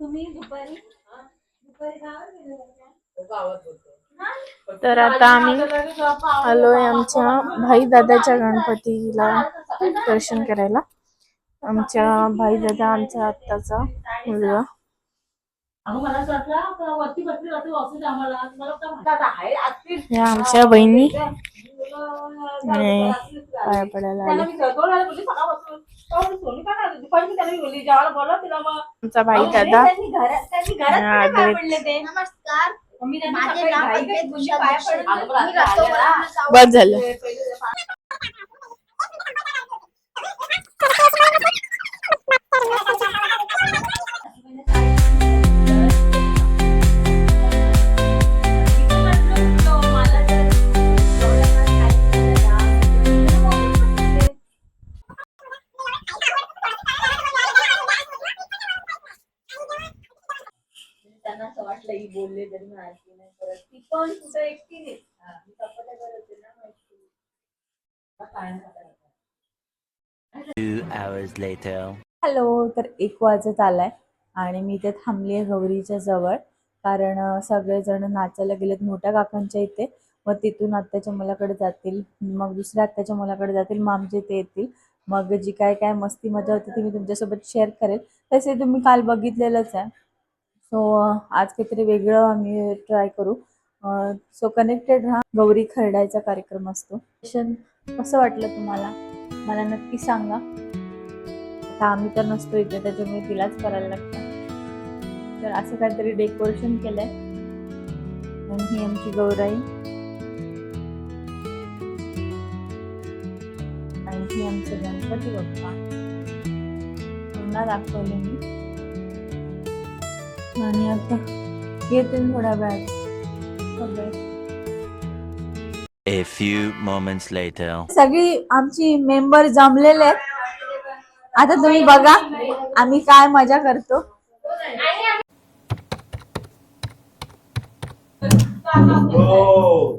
तुम्ही दुपारी दुपारी गावात गेले होते. तर आता आम्ही आलोय आमच्या भाई दादाच्या गणपतीला दर्शन करायला. आमच्या भाई दादा आमच्या आत्ताचा मुलगा. या आमच्या बहिणी. पाया पडायला आले. आमचा भाई दादा. त्यांनी घरात त्यांनी later. हॅलो तर एक वाजत आलाय आणि मी इथे थांबली आहे गौरीच्या जवळ कारण सगळेजण नाचायला गेलेत मोठ्या काकांच्या इथे. मग तिथून आत्याच्या मुलाकडे जातील मग दुसऱ्या आत्याच्या मुलाकडे जातील मग आमच्या इथे येतील. मग जी काय काय मस्ती मजा होती ती मी तुमच्यासोबत शेअर करेल. तसे तुम्ही काल बघितलेलंच आहे. सो आज काहीतरी वेगळं आम्ही ट्राय करू. सो कनेक्टेड राहा. गौरी खरडायचा कार्यक्रम असतो. असं वाटलं तुम्हाला? मला नक्की सांगा. आता आम्ही तर नसतो इथे त्याच्यामुळे तिलाच करायला लागतं. तर असं काहीतरी डेकोरेशन केलंय. आणि ही आमची गौराई. आणि ही आमचं गणपती बाप्पा. पुन्हा दाखवले मी. आणि आता येते थोड्या वेळात सगळे. A few moments later. सगळी आमची मेंबर जमलेले आहेत. आता तुम्ही बघा आम्ही काय मजा करतो. हो.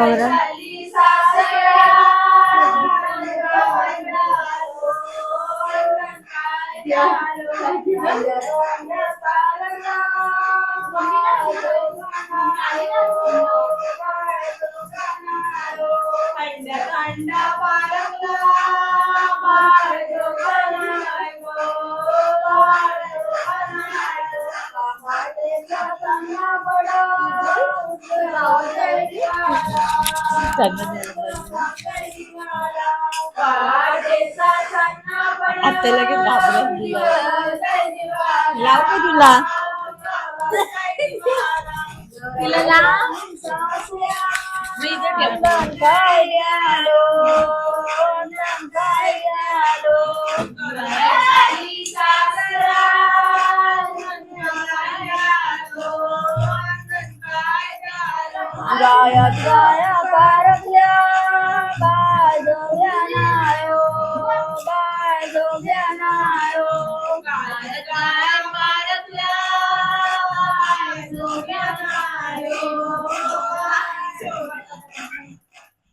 好了 आता लगेच घाबरत लाव का तुला. तिला लाव. मी इथे ठेवतो. गायत गाया कारल्या बाजोग्या नायो बाजोग्या नायो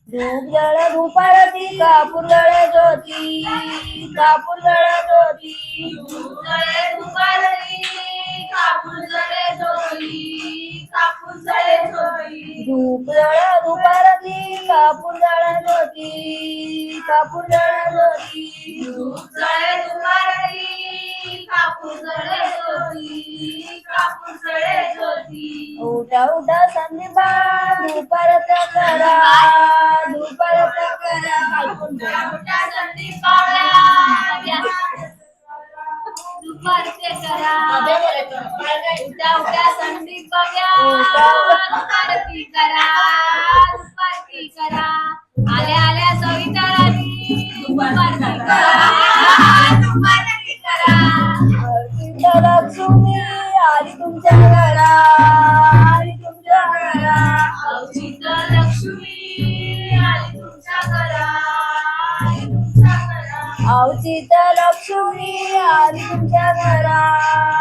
धूप जळ धूपारती कापूर जळ ज्योती कापूर जळ ज्योती धूप जळ धूपारती कापूर जळ ज्योती कापूर जळ जाळा दुपारातली कापूर जाळा होती कापूर जाळा होती जाळे दुपारातली कापूर जाळे होती कापूर जाळे उठा उठा सांजे बाळ दुपारात करा दुपारात करा दुपारचे करा. उठा उठा संदीप बघ्या. दुपारती करा. दुपारती करा. आल्या आल्या सविता राणी. दुपारती करा. दुपारती करा. लक्ष्मी आली तुमच्या घरा लक्ष्मी आली तुमच्या घरा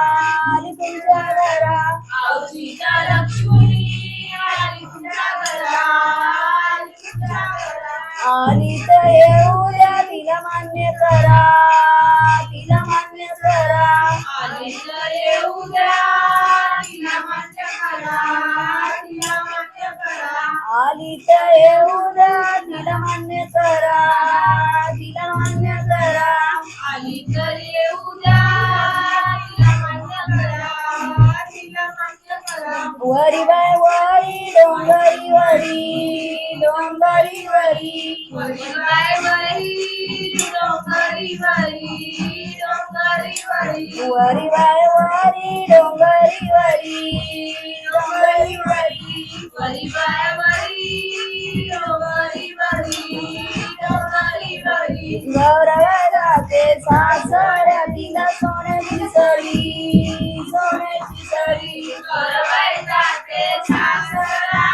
डोंगरी वरी वरी बाय वरी डोंगरी वरी डोंगरी वरी वरी बाय वरी डोंगरी वरी डोंगरी वरी वरी बाय वरी डोंगरी वरी डोंगरी वरी गौरव जाते सासऱ्या तिला सोन्याची सरी सोन्याची सरी गौरवाई जाते सासरा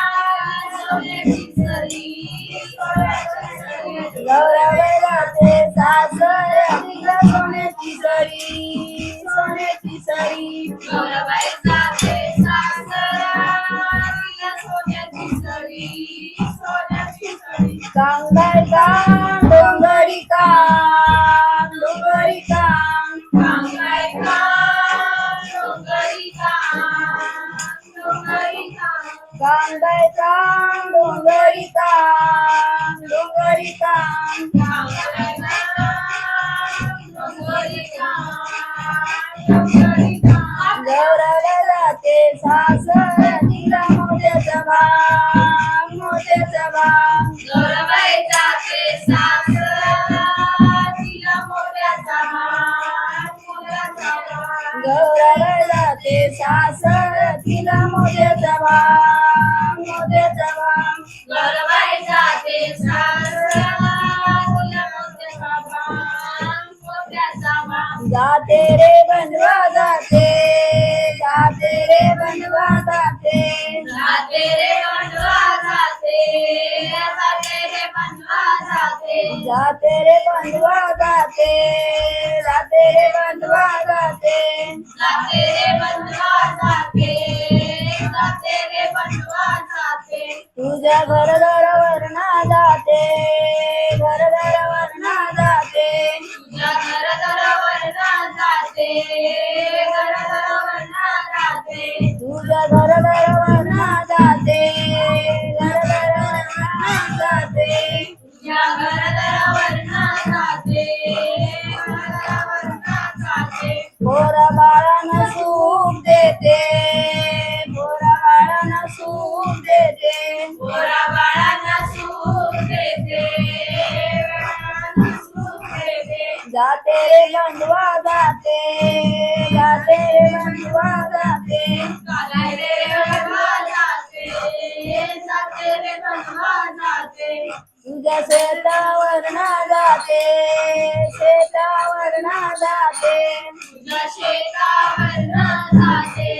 ते सासऱ्या तिला सोन्याची सरी सोन्याची सरी. सासरा तिला मोठ्याचा गौरव जाते सासर तिला मोठ्याचा भाग मोठ्याचा भाग गौरवाई जाते सासरा तिला मोठ्याचा मान मोठ्याचा मान जाते रे बनवा जाते जाते रे बनवा जाते. जाते रे बनवा जाते. जाते रे बंधुआ जाते जाते रे बंधुआ जाते. जाते रे बंधुआ जाते जाते रे बंधुआ जाते. तुझ्या घर दरवाजा जाते रे गंडवा जाते जाते रे गंडवा जाते. रे बनवा जाते जाते रे बनवा जाते. तुझ्या शेतावर ना जाते शेतावर ना जाते. तुझ्या शेतावर ना जाते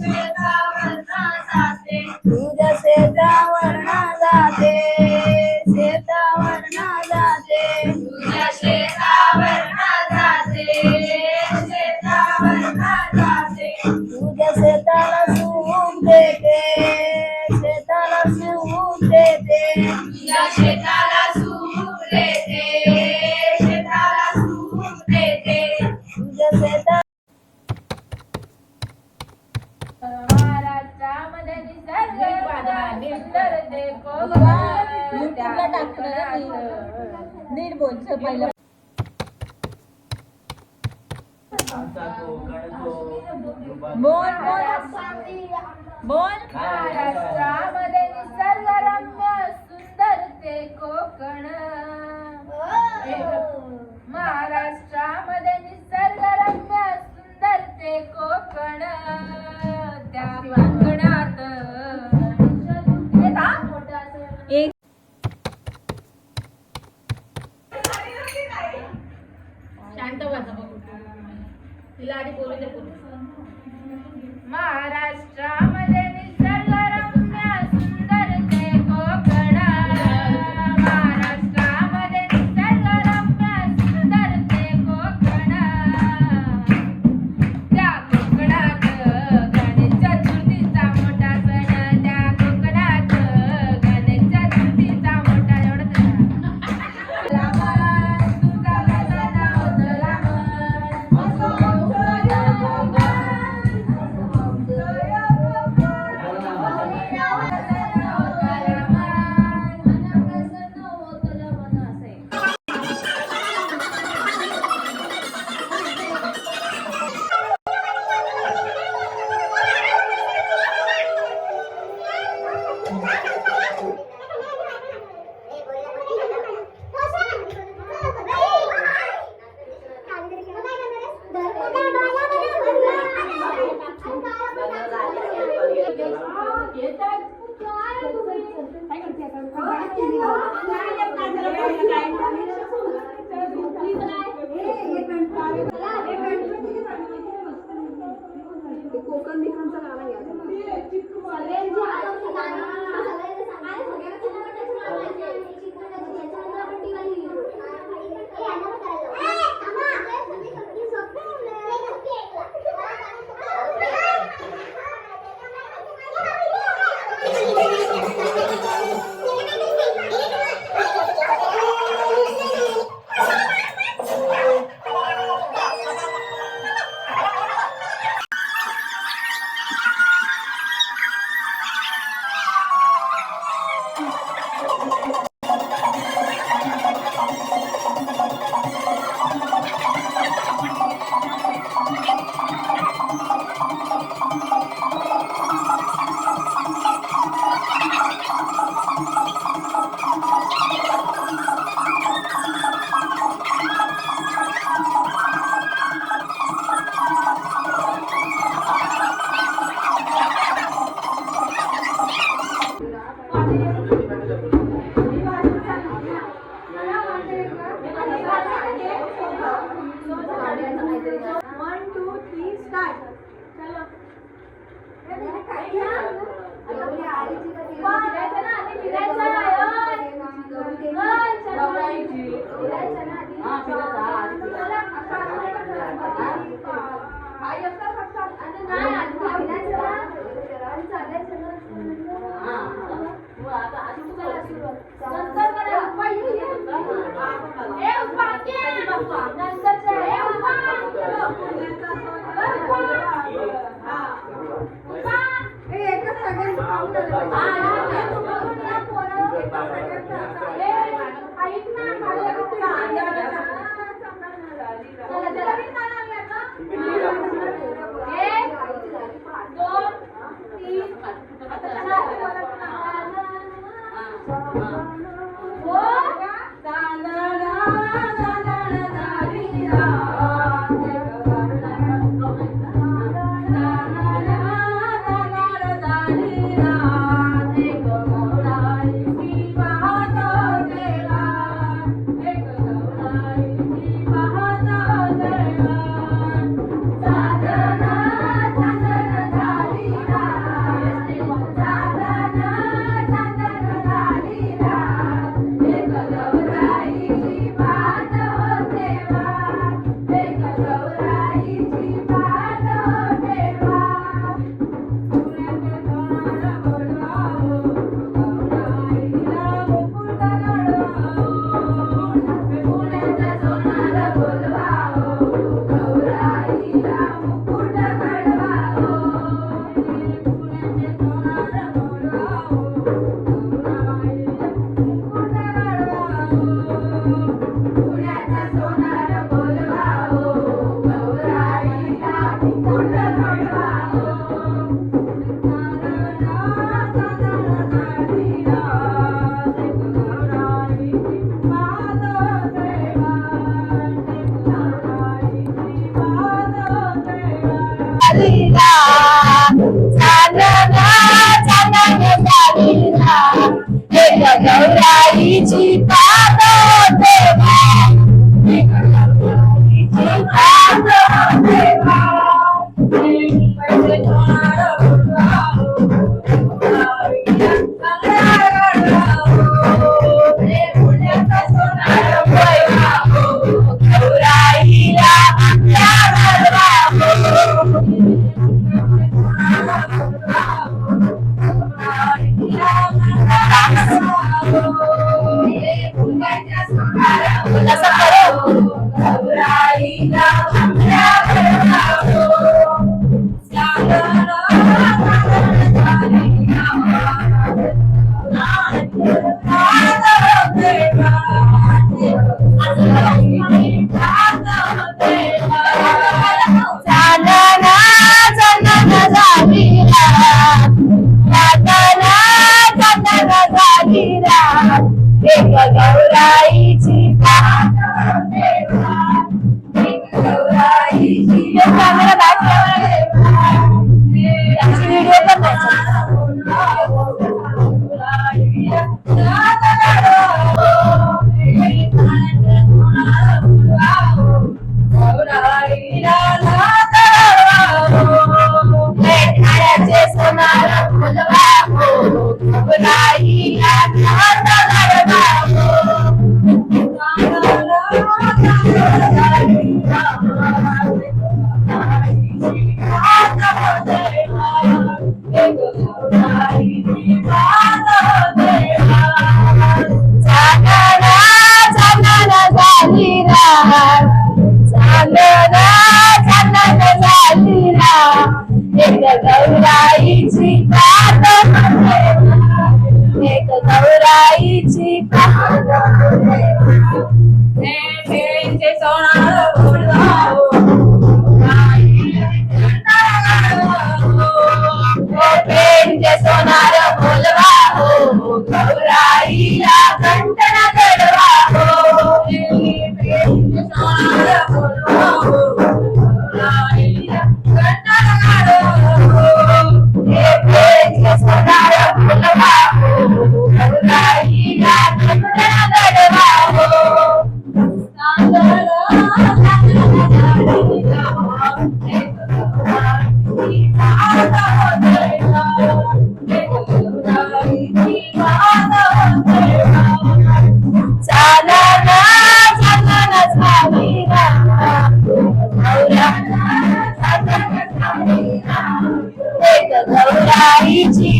शेतावर ना जाते. तुझ्या शेतावर ना जाते शेतावर ना जाते. तुझ्या शेतावर ಕಣ Ah, Deepa. गौराईची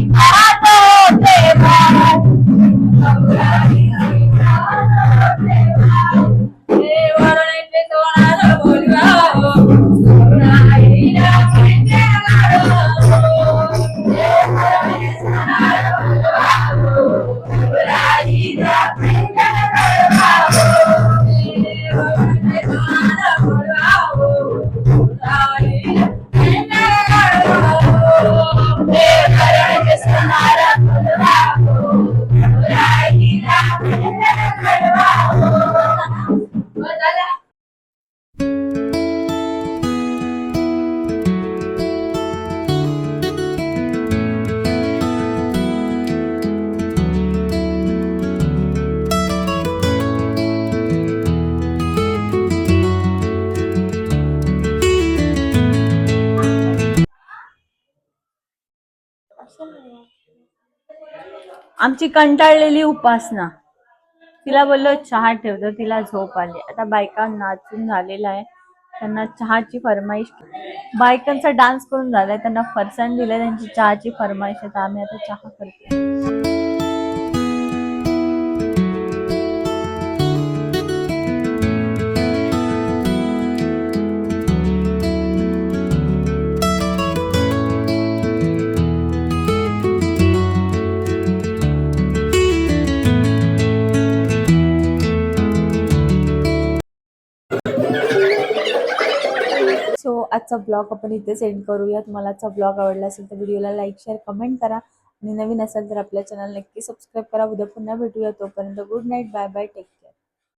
आमची कंटाळलेली उपासना. तिला बोललो चहा ठेवतो तिला झोप आली. आता बायका नाचून झालेला आहे. त्यांना चहाची फरमाईश बायकांचा डान्स करून झालाय. त्यांना फरसाण दिलाय. त्यांची चहाची फरमाईश आता आम्ही आता चहा करतो आजचा ब्लॉग आपण इथेच एंड करूया तुम्हाला आजचा ब्लॉग आवडला असेल तर व्हिडिओला लाईक शेअर कमेंट करा. आणि नवीन असेल तर आपल्या चॅनल नक्की सबस्क्राईब करा. उद्या पुन्हा भेटूया तोपर्यंत good night bye bye take care.